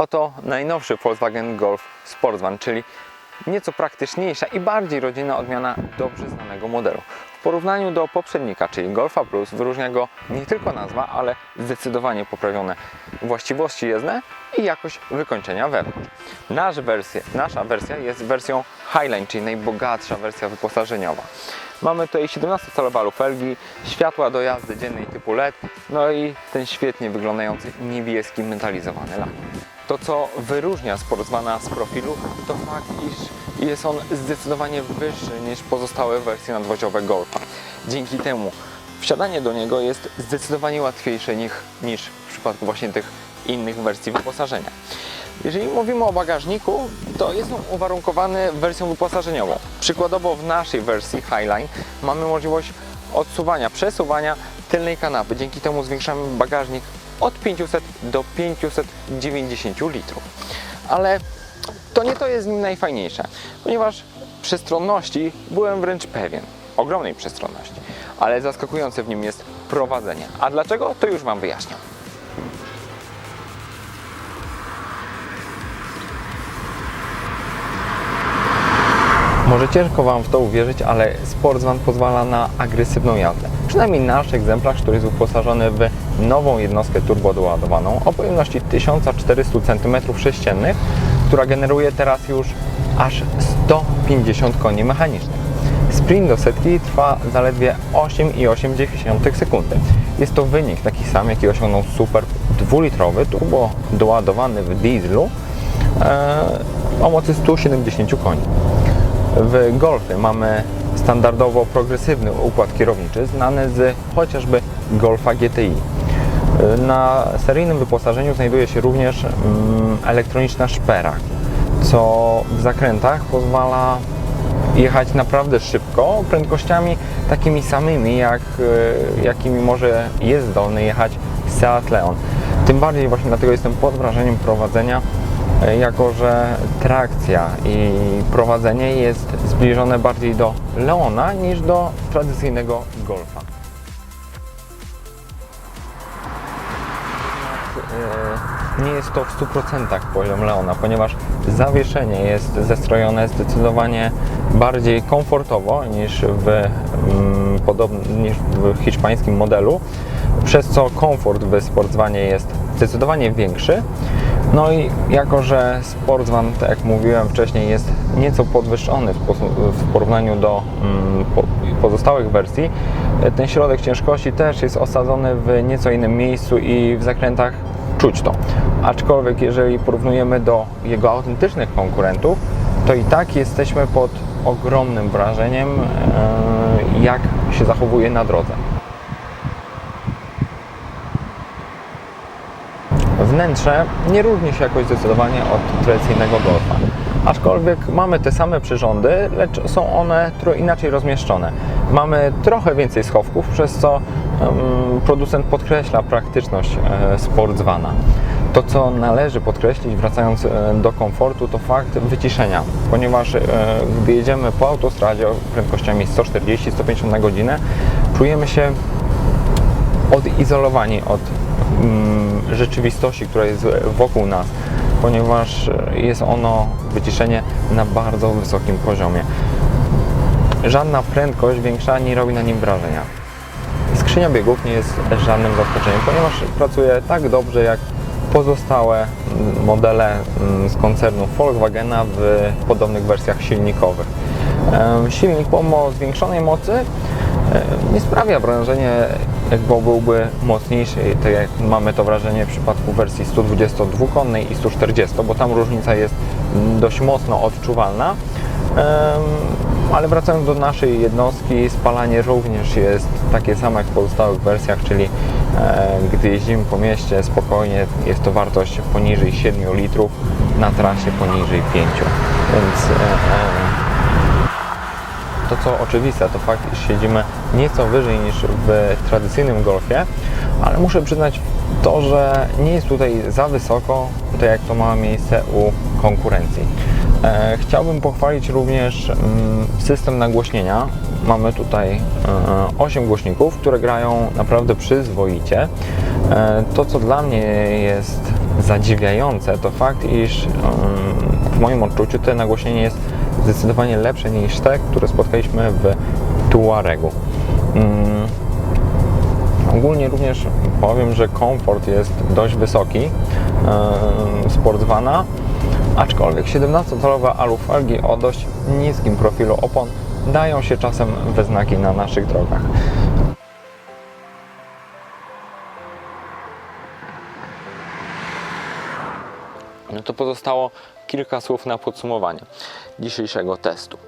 Oto najnowszy Volkswagen Golf Sportsvan, czyli nieco praktyczniejsza i bardziej rodzinna odmiana dobrze znanego modelu. W porównaniu do poprzednika, czyli Golfa Plus, wyróżnia go nie tylko nazwa, ale zdecydowanie poprawione właściwości jezdne i jakość wykończenia wewnątrz. Nasz nasza wersja jest wersją Highline, czyli najbogatsza wersja wyposażeniowa. Mamy tutaj 17-calowe felgi, światła do jazdy dziennej typu LED, no i ten świetnie wyglądający niebieski metalizowany lak. To, co wyróżnia Sportsvana z profilu, to fakt, iż jest on zdecydowanie wyższy niż pozostałe wersje nadwoziowe Golfa. Dzięki temu wsiadanie do niego jest zdecydowanie łatwiejsze niż, niż w przypadku właśnie tych innych wersji wyposażenia. Jeżeli mówimy o bagażniku, to jest on uwarunkowany wersją wyposażeniową. Przykładowo w naszej wersji Highline mamy możliwość odsuwania, przesuwania tylnej kanapy. Dzięki temu zwiększamy bagażnik od 500 do 590 litrów. Ale to nie to jest nim najfajniejsze, ponieważ przestronności byłem wręcz pewien, ogromnej przestronności, ale zaskakujące w nim jest prowadzenie. A dlaczego? To już Wam wyjaśniam. Może ciężko Wam w to uwierzyć, ale Sportsvan pozwala na agresywną jazdę. Przynajmniej nasz egzemplarz, który jest wyposażony w nową jednostkę turbodoładowaną o pojemności 1400 cm3, która generuje teraz już aż 150 koni mechanicznych. Sprint do setki trwa zaledwie 8,8 sekundy. Jest to wynik taki sam, jaki osiągnął Super 2-litrowy turbo doładowany w dieslu e, o mocy 170 koni. W Golfie mamy standardowo progresywny układ kierowniczy, znany z chociażby Golfa GTI. Na seryjnym wyposażeniu znajduje się również mm, elektroniczna szpera, co w zakrętach pozwala jechać naprawdę szybko, prędkościami takimi samymi, jak, e, jakimi może jest zdolny jechać Seat Leon. Tym bardziej właśnie dlatego jestem pod wrażeniem prowadzenia jako że trakcja i prowadzenie jest zbliżone bardziej do Leona niż do tradycyjnego Golfa. E, Nie jest to w 100% poziom Leona, ponieważ zawieszenie jest zestrojone zdecydowanie bardziej komfortowo niż w, mm, podobn- niż w hiszpańskim modelu, przez co komfort w Sportsvanie jest zdecydowanie większy. No i jako, że Sportsvan, tak jak mówiłem wcześniej, jest nieco podwyższony w, porównaniu do mm, po, pozostałych wersji, ten środek ciężkości też jest osadzony w nieco innym miejscu i w zakrętach czuć to. Aczkolwiek jeżeli porównujemy do jego autentycznych konkurentów, to i tak jesteśmy pod ogromnym wrażeniem, e, jak się zachowuje na drodze. Wnętrze nie różni się jakoś zdecydowanie od tradycyjnego Golfa. Aczkolwiek mamy te same przyrządy, lecz są one trochę inaczej rozmieszczone. Mamy trochę więcej schowków, przez co producent podkreśla praktyczność e, Sportsvana. To, co należy podkreślić, wracając e, do komfortu, to fakt wyciszenia, ponieważ e, gdy jedziemy po autostradzie prędkościami 140-150 na godzinę, czujemy się odizolowani od mm, rzeczywistości, która jest wokół nas, ponieważ jest ono wyciszenie na bardzo wysokim poziomie. Żadna prędkość większa nie robi na nim wrażenia. Skrzynia biegów nie jest żadnym zaskoczeniem, ponieważ pracuje tak dobrze jak pozostałe modele mm, z koncernu Volkswagena w podobnych wersjach silnikowych. Silnik pomimo zwiększonej mocy nie sprawia wrażenia, jakby byłby mocniejszy, tak jak mamy to wrażenie w przypadku wersji 122-konnej i 140, bo tam różnica jest dość mocno odczuwalna. Ale wracając do naszej jednostki, spalanie również jest takie samo jak w pozostałych wersjach, czyli e, gdy jeździmy po mieście spokojnie, jest to wartość poniżej 7 litrów, na trasie poniżej 5. Więc e, to co oczywiste, to fakt, iż siedzimy nieco wyżej niż w tradycyjnym golfie, ale muszę przyznać to, że nie jest tutaj za wysoko, tak jak to ma miejsce u konkurencji. E, chciałbym pochwalić również mm, system nagłośnienia. Mamy tutaj e, 8 głośników, które grają naprawdę przyzwoicie. E, To, co dla mnie jest zadziwiające, to fakt, iż em, w moim odczuciu to nagłośnienie jest zdecydowanie lepsze niż te, które spotkaliśmy w Tuaregu. Mm, Ogólnie również powiem, że komfort jest dość wysoki em, Sportsvana, aczkolwiek 17-calowe alufelgi o dość niskim profilu opon dają się czasem we znaki na naszych drogach. No to pozostało kilka słów na podsumowanie dzisiejszego testu.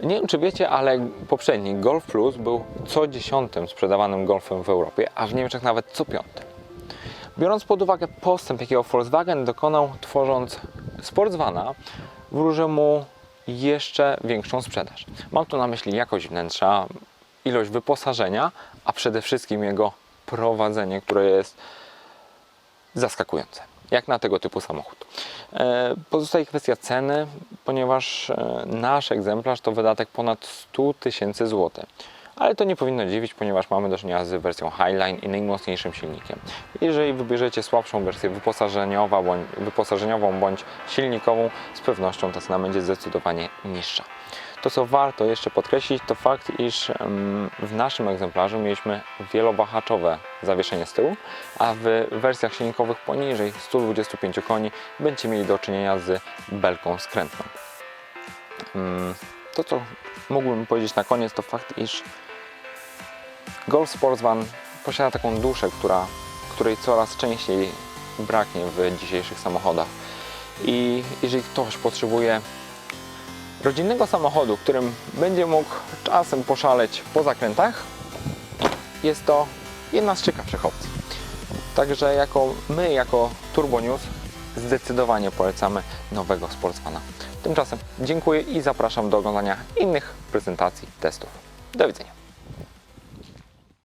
Nie wiem, czy wiecie, ale poprzedni Golf Plus był co dziesiątym sprzedawanym golfem w Europie, a w Niemczech nawet co piątym. Biorąc pod uwagę postęp, jakiego Volkswagen dokonał tworząc Sportsvana, wróżę mu jeszcze większą sprzedaż. Mam tu na myśli jakość wnętrza, ilość wyposażenia, a przede wszystkim jego prowadzenie, które jest zaskakujące, jak na tego typu samochód. E, Pozostaje kwestia ceny, ponieważ e, nasz egzemplarz to wydatek ponad 100 tysięcy złotych. Ale to nie powinno dziwić, ponieważ mamy do czynienia z wersją Highline i najmocniejszym silnikiem. Jeżeli wybierzecie słabszą wersję wyposażeniowa, bądź, wyposażeniową bądź silnikową, z pewnością ta cena będzie zdecydowanie niższa. To, co warto jeszcze podkreślić, to fakt, iż w naszym egzemplarzu mieliśmy wielowahaczowe zawieszenie z tyłu, a w wersjach silnikowych poniżej 125 koni będziecie mieli do czynienia z belką skrętną. Mm, To, co mógłbym powiedzieć na koniec, to fakt, iż Golf Sportsvan posiada taką duszę, która, której coraz częściej braknie w dzisiejszych samochodach. I jeżeli ktoś potrzebuje rodzinnego samochodu, którym będzie mógł czasem poszaleć po zakrętach, jest to jedna z ciekawszych opcji. Także jako my, jako Turbo News, zdecydowanie polecamy nowego Sportsvana. Tymczasem dziękuję i zapraszam do oglądania innych prezentacji, testów. Do widzenia.